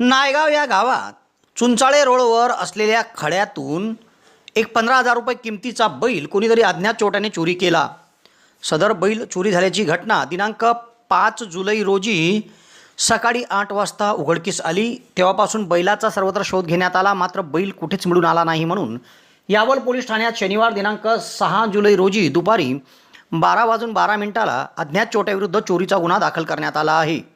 नायगाव या गावात चुंचाळे रोडवर असलेल्या खड्यातून एक पंधरा हजार रुपये किमतीचा बैल कोणीतरी अज्ञात चोट्याने चोरी केला. सदर बैल चोरी झाल्याची घटना दिनांक पाच जुलै रोजी सकाळी आठ वाजता उघडकीस आली. तेव्हापासून बैलाचा सर्वत्र शोध घेण्यात आला. मात्र बैल कुठेच मिळून आला नाही म्हणून यावल पोलीस ठाण्यात शनिवार दिनांक सहा जुलै रोजी दुपारी बारा वाजून बारा मिनिटाला अज्ञात चोट्याविरुद्ध चोरीचा गुन्हा दाखल करण्यात आला आहे.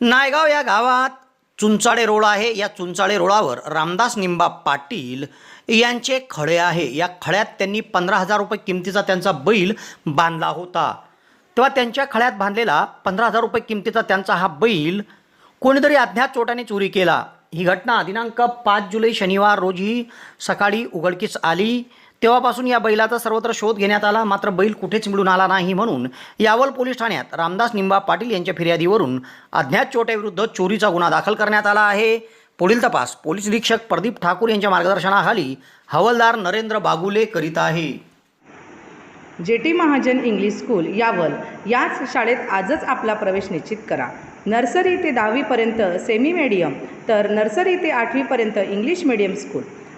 नायगाव या गावात चुंचाळे रोड आहे. या चुंचाळे रोडावर रामदास निंबा पाटील यांचे खडे आहे. या खड्यात त्यांनी पंधरा हजार रुपये किमतीचा त्यांचा बैल बांधला होता. तेव्हा त्यांच्या खड्यात बांधलेला पंधरा हजार रुपये किमतीचा त्यांचा हा बैल कोणीतरी अज्ञात चोटाने चोरी केला. ही घटना दिनांक पाच जुलै शनिवार रोजी सकाळी उघडकीस आली. तेव्हापासून या बैलाचा सर्वत्र शोध घेण्यात आला. मात्र बैल कुठेच मिळून आला नाही म्हणून यावल पोलीस ठाण्यात रामदास निंबा पाटील यांच्या फिर्यादीवरून अज्ञात चोट्याविरुद्ध चोरीचा गुन्हा दाखल करण्यात आला आहे. पुढील तपास पोलीस निरीक्षक प्रदीप ठाकूर यांच्या मार्गदर्शनाखाली हवालदार नरेंद्र बागुले करीत आहे. J T Mahajan English school Yawal. याच शाळेत आजच आपला प्रवेश निश्चित करा. नर्सरी ते दहावीपर्यंत सेमी मीडियम तर नर्सरी ते आठवीपर्यंत इंग्लिश मीडियम स्कूल